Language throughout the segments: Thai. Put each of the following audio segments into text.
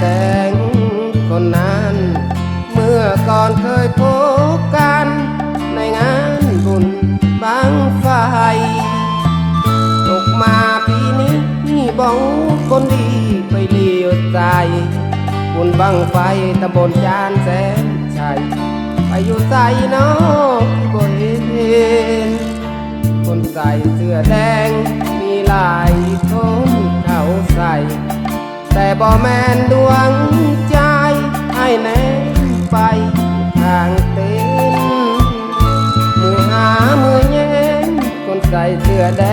แดงคนนั้น เมื่อก่อนเคยพบกันในงานบุญบางไฟตกมาปีนี้บองคนดีไปเลียวใจบุญบางไฟตำบนจานแสนชัยไปอยู่ใส่นอกบนเห็นคนใส่เสื้อแดงมีหลายคน แต่บ่แมนดวงใจให้แนมไปทางเต้นมือหามือแย้งคนใส่เสื้อแด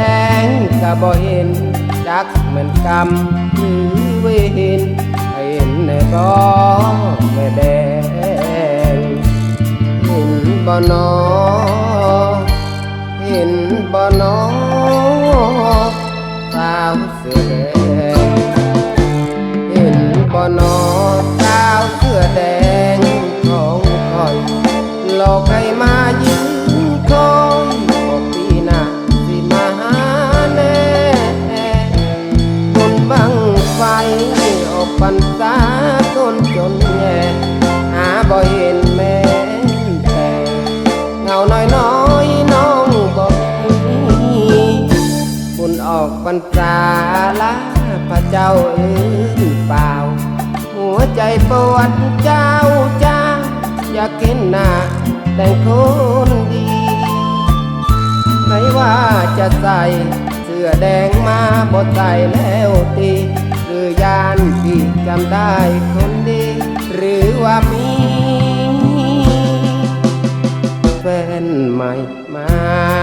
งก็บ่เห็น จักเหมือนกรรมหรือเวรให้เห็นในบ่แม่แดง เห็นบ่นอเห็นบ่นอสาวเสื้อแดง ออกพรรษาละพระเจ้าเอ้ยเปล่า หัวใจปวดเจ้าจ้าอยากเห็นหน้าแต่งคนดี ไม่ว่าจะใส่เสื้อแดงมาบดใส่แล้วตีหรือยานที่จำได้คนดี หรือว่ามีแฟนใหม่มา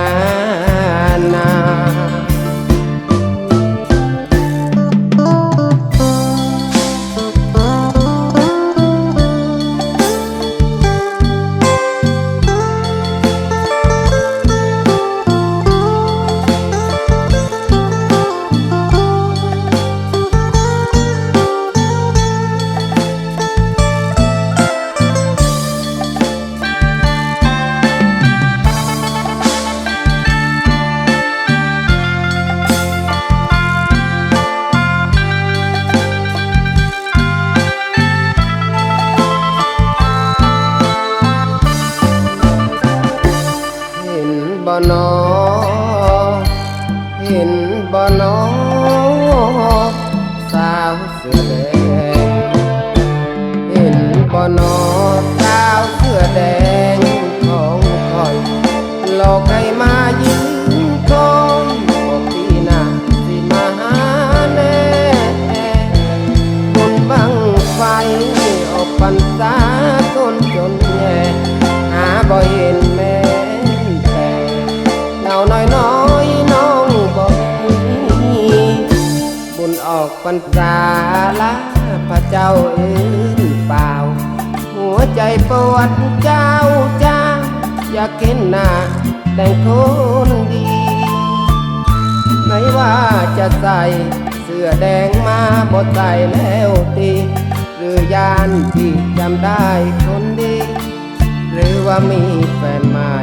บ่นอเห็นบ่นอ บุญออกพรรษาละพระเจ้าเอ้ยเปล่า หัวใจปวดเจ้าจ้าอยากเห็นหน้าแต่งคนดี ไม่ว่าจะใส่เสื้อแดงมาบดใส่แล้วตีหรือยานที่จำได้คนดี หรือว่ามีแฟนใหม่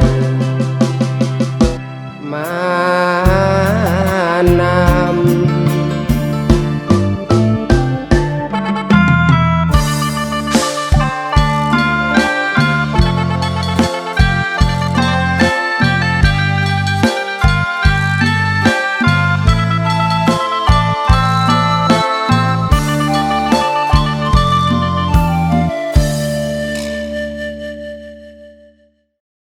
มา